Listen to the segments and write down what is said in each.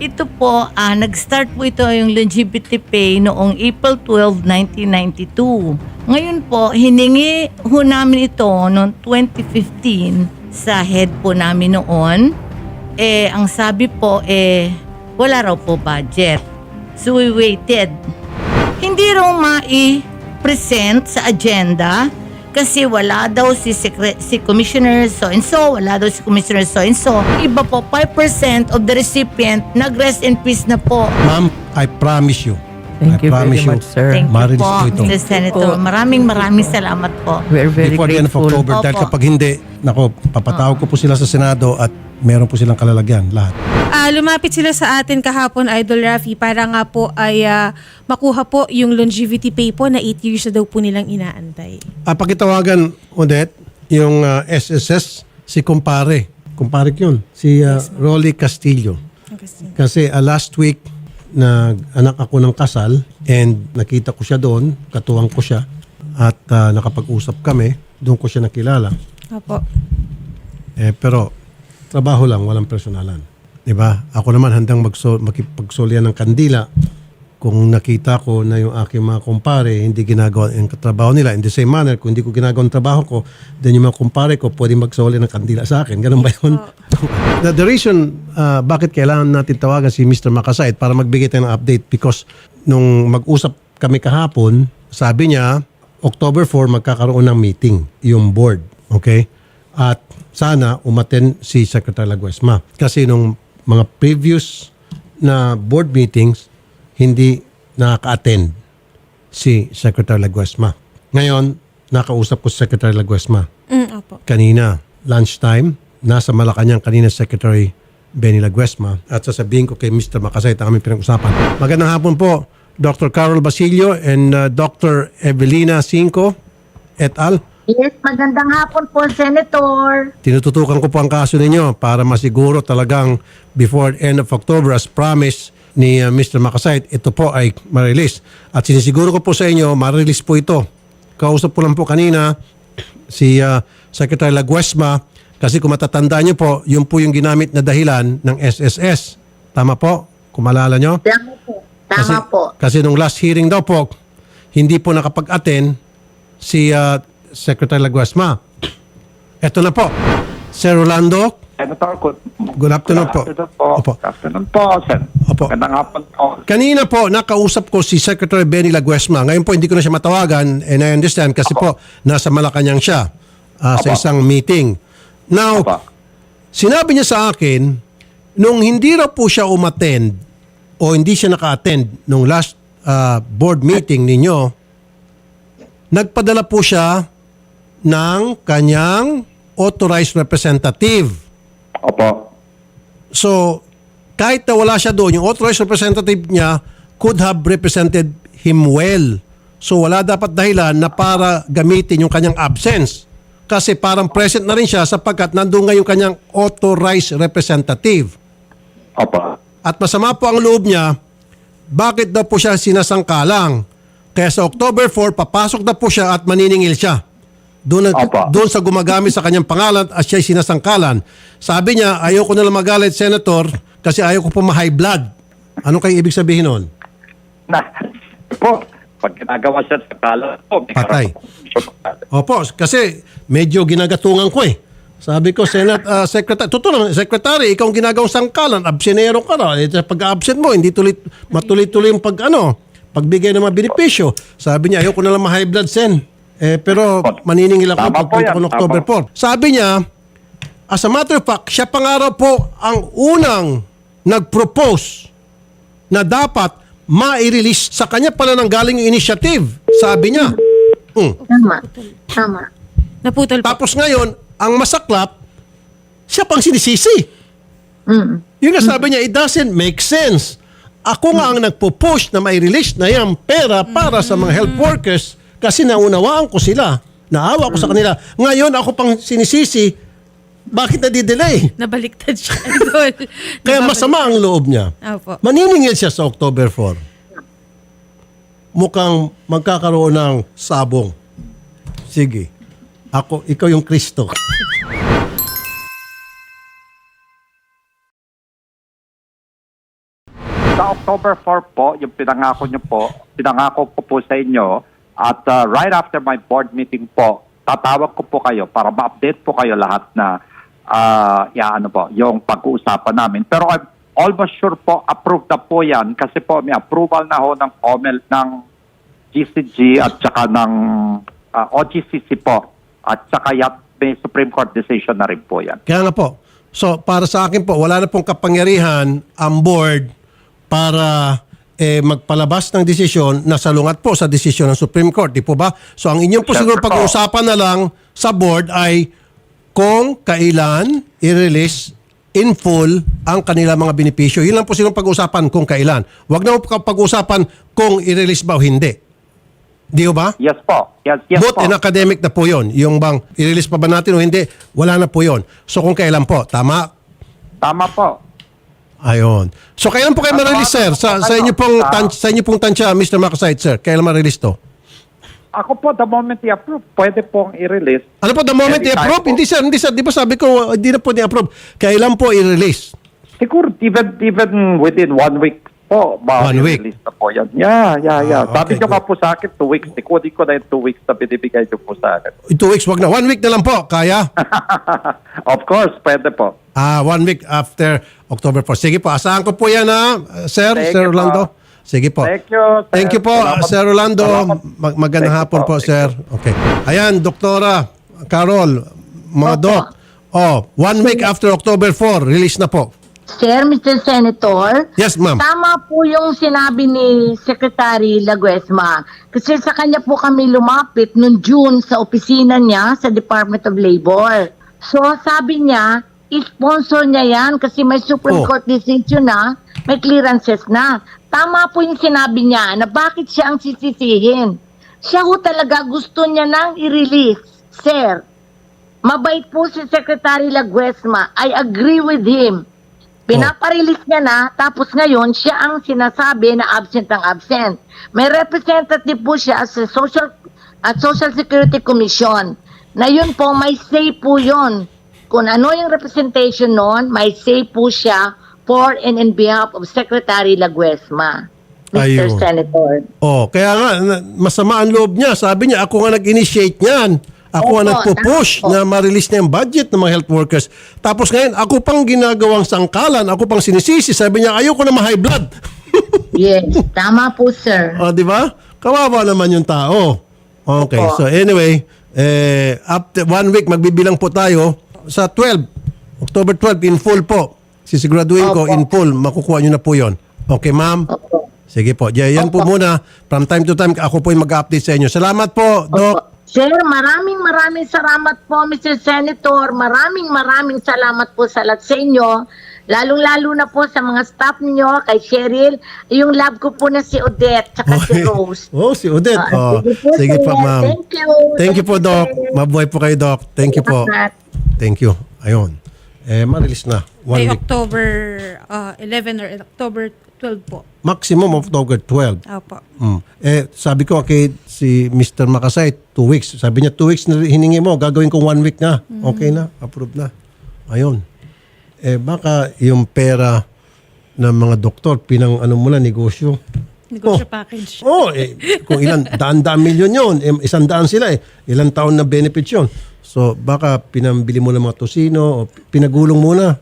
Ito po, ah, nag-start po ito yung longevity pay noong April 12, 1992. Ngayon po, hiningi ho namin ito noong 2015 sa head po namin noon. Eh, ang sabi po, eh, wala raw po budget. So we waited. Hindi raw mai-present sa agenda kasi wala daw si, secre- si Commissioner so and so, wala daw si Commissioner so and so. Iba po, 5% of the recipient nag-rest in peace na po. Ma'am, I promise you. Thank I you promise very much, you. sir. Thank you po, po ito. Mr. Senator. Po. Maraming maraming salamat po. We are very Before the end of grateful. October. Dahil Opo. kapag hindi, nako, papatawag ko po sila sa Senado at meron po silang kalalagyan, lahat. Ah, lumapit sila sa atin kahapon, Idol Rafi, para nga po ay ah, makuha po yung longevity pay po na 8 years na daw po nilang inaantay. Ah, pakitawagan, Odette, yung ah, SSS, si Kumpare. Kumpare ko yun, si ah, Rolly Castillo. Kasi ah, last week, nag anak ako ng kasal and nakita ko siya doon, katuwang ko siya at ah, nakapag-usap kami, doon ko siya nakilala. Opo. Eh, pero trabaho lang, walang personalan. 'Di ba? Ako naman handang magso, makipagsolya ng kandila kung nakita ko na yung aking mga kumpare hindi ginagawa ang trabaho nila in the same manner, kung hindi ko ginagawa ang trabaho ko, then yung mga kumpare ko pwede magsolya ng kandila sa akin. Ganun ba yun? the, the reason uh, bakit kailangan natin tawagan si Mr. Makasait para magbigay tayo ng update because nung mag-usap kami kahapon, sabi niya, October 4 magkakaroon ng meeting yung board. Okay? At sana umaten si Secretary Laguesma. Kasi nung mga previous na board meetings, hindi nakaka-attend si Secretary Laguesma. Ngayon, nakausap ko si Secretary Laguesma. Mm, opo. Kanina, lunchtime, nasa Malacanang kanina Secretary Benny Laguesma at sasabihin ko kay Mr. Makasay ang aming pinag-usapan. Magandang hapon po, Dr. Carol Basilio and uh, Dr. Evelina Cinco et al. Yes, magandang hapon po, Senator. Tinututukan ko po ang kaso ninyo para masiguro talagang before end of October as promised ni uh, Mr. Makasait, ito po ay ma-release. At sinisiguro ko po sa inyo, ma-release po ito. Kausap ko lang po kanina si uh, Secretary Laguesma kasi kung matatandaan niyo po, yun po yung ginamit na dahilan ng SSS. Tama po? Kung malala nyo? Tama po. Tama kasi, po. Kasi nung last hearing daw po, hindi po nakapag-attend si uh, Secretary Laguesma. Ito na po. Sir Rolando, Senator, good, Good afternoon po. Good afternoon po. Opo. Good afternoon po, Sen. Opo. Magandang hapon po. kanina po nakausap ko si Secretary Benny Laguesma. Ngayon po hindi ko na siya matawagan and I understand kasi po nasa Malacanang siya ah, sa Opo. isang meeting. Now, Opo. sinabi niya sa akin, nung hindi raw po siya umattend o hindi siya naka-attend nung last ah, board meeting ninyo, nagpadala po siya ng kanyang authorized representative. Opo. So, kahit na wala siya doon, yung authorized representative niya could have represented him well. So, wala dapat dahilan na para gamitin yung kanyang absence. Kasi parang present na rin siya sapagkat nandun nga yung kanyang authorized representative. Opo. At masama po ang loob niya, bakit daw po siya sinasangkalang? Kaya sa October 4, papasok na po siya at maniningil siya. Doon, na- Opo. doon sa gumagamit sa kanyang pangalan at siya'y sinasangkalan. Sabi niya, ayoko na lang magalit, Senator, kasi ayoko po ma-high blood. Ano kayo ibig sabihin nun? Na, po, pag ginagawa siya sa kala po, may Patay. Opo, kasi medyo ginagatungan ko eh. Sabi ko, Senate uh, Secretary, totoo naman, Secretary, ikaw ang ginagawang sangkalan, absenero ka na. Eh, pag-absent mo, hindi tuloy, matuloy-tuloy yung pag, ano, pagbigay ng mga benepisyo. Sabi niya, ayoko na lang ma-high blood, Sen. Eh, pero maniningil ako Tama pag po yan, ko ng October tama. 4. Sabi niya, as a matter of fact, siya pa nga raw po ang unang nag-propose na dapat ma-release sa kanya pala nang galing yung initiative. Sabi niya. Mm. Tama. Tama. Naputol po. Tapos ngayon, ang masaklap, siya pang sinisisi. Mm. Yung nga sabi niya, it doesn't make sense. Ako nga ang nagpo-push na may release na yung pera para sa mga health workers kasi naunawaan ko sila. Naawa ko sa kanila. Ngayon, ako pang sinisisi, bakit na-delay? Nabaliktad siya, Idol. Kaya Nababalik- masama ang loob niya. Opo. Maniningil siya sa October 4. Mukhang magkakaroon ng sabong. Sige. Ako, ikaw yung Kristo. Sa October 4 po, yung pinangako nyo po, pinangako ko po sa inyo at uh, right after my board meeting po, tatawag ko po kayo para ma-update po kayo lahat na uh, ya, ano po, yung pag-uusapan namin. Pero I'm almost sure po, approved na po yan kasi po may approval na ho ng COMEL ng GCG at saka ng uh, OGCC po at saka yat, may Supreme Court decision na rin po yan. Kaya nga po. So, para sa akin po, wala na pong kapangyarihan ang board para eh, magpalabas ng desisyon na salungat po sa desisyon ng Supreme Court. Di po ba? So, ang inyong po siguro pag-uusapan na lang sa board ay kung kailan i-release in full ang kanila mga benepisyo. Yun lang po siguro pag-uusapan kung kailan. Huwag na po pag-uusapan kung i-release ba o hindi. Di ba? Yes po. Yes, yes Both po. in academic na po yun. Yung bang i-release pa ba natin o hindi, wala na po yun. So kung kailan po, tama? Tama po. Ayon. So kailan po kayo ma-release, sir? Sa, sa inyo pong, tan- sa inyo pong tansya, Mr. Makasait, sir. Kailan ma-release to? Ako po, the moment i-approve, pwede pong i-release. Ano po, the moment Anytime i-approve? po. Hindi, sir. Hindi, sir. Di ba sabi ko, uh, hindi na po ni-approve. Kailan po i-release? Siguro even even within one week po, ba One week? release na po yan. Yeah, yeah, yeah. Ah, Sabi okay, nyo nga good. po sa akin, two weeks. Ikudi ko na yung two weeks na binibigay nyo po sa akin. In two weeks, wag na. One week na lang po. Kaya? of course, pwede po. Ah, one week after October 4. Sige po, asahan ko po yan ha, sir, Thank sir you po. Orlando. Sige po. Thank you, sir. Thank you po, Salamat. Sir Orlando. Salamat. Mag- magandang Thank you hapon po. po, Thank sir. Okay. Ayan, Doktora Carol, mga Opo. doc. Oh, one week after October 4, release na po. Sir, Mr. Senator, Yes, ma'am. Tama po yung sinabi ni Secretary Laguesma. Kasi sa kanya po kami lumapit noong June sa opisina niya sa Department of Labor. So sabi niya, i-sponsor niya yan kasi may Supreme Oh. Court decision na, may clearances na. Tama po yung sinabi niya na bakit siya ang sisisihin. Siya ho talaga gusto niya nang i-release. Sir, mabait po si Secretary Laguesma. I agree with him. Pinaparelease niya na, tapos ngayon, siya ang sinasabi na absent ang absent. May representative po siya sa Social, at Social Security Commission na yun po, may say po yun. Kung ano yung representation noon, may say po siya for and in behalf of Secretary Laguesma. Mr. Ayun. Senator. Oh, kaya nga masama ang loob niya. Sabi niya, ako nga nag-initiate niyan. Ako Opo, nagpo-push na ma-release na yung budget ng mga health workers. Tapos ngayon, ako pang ginagawang sangkalan, ako pang sinisisi. Sabi niya, ayoko na ma-high blood. Yes, tama po, sir. O, di ba? Kawawa naman yung tao. Okay, Opo. so anyway, eh, after one week, magbibilang po tayo sa 12. October 12, in full po. Sisiguraduhin ko, in full, makukuha nyo na po yon. Okay, ma'am? Sige po. Yan yan po muna. From time to time, ako po yung mag-update sa inyo. Salamat po, Doc. Sir, maraming maraming salamat po, Mr. Senator. Maraming maraming salamat po sa lahat sa inyo. Lalong-lalo na po sa mga staff niyo, kay Cheryl, yung love ko po na si Odette, tsaka si Rose. Oh, si Odette. Ah, Oh, sige po, sige sir. po, ma'am. Thank you. Thank you po, Doc. Mabuhay po kayo, Doc. Thank you po. Salamat. Thank you. Ayun. Eh, ma-release na. One Ay, week. October uh, 11 or October 12 po. Maximum of October 12. Opo. Mm. Eh, sabi ko kay si Mr. Makasay, two weeks. Sabi niya, two weeks na hiningi mo, gagawin kong one week na. Okay na, approve na. Ayun. Eh, baka yung pera ng mga doktor, pinang ano mo na, negosyo. Negosyo Oh. package. Oh, eh, kung ilan, daan-daan milyon yun, eh, isang daan sila eh. Ilang taon na benefits yun. So, baka pinambili mo ng mga tosino, o pinagulong muna.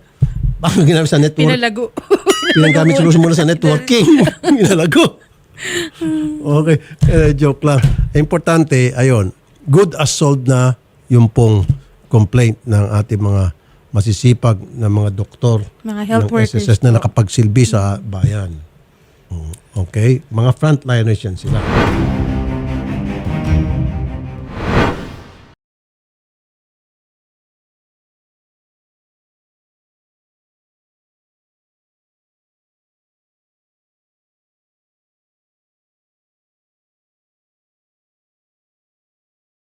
Baka ginamit sa network. Pinalago. Pinagamit siguro muna sa networking. Pinalago. Okay. Eh, joke lang. Importante, ayun, good as sold na yung pong complaint ng ating mga masisipag na mga doktor Mga health ng workers SSS na nakapagsilbi sa bayan. Mm, Okay? Mga frontliners yan sila.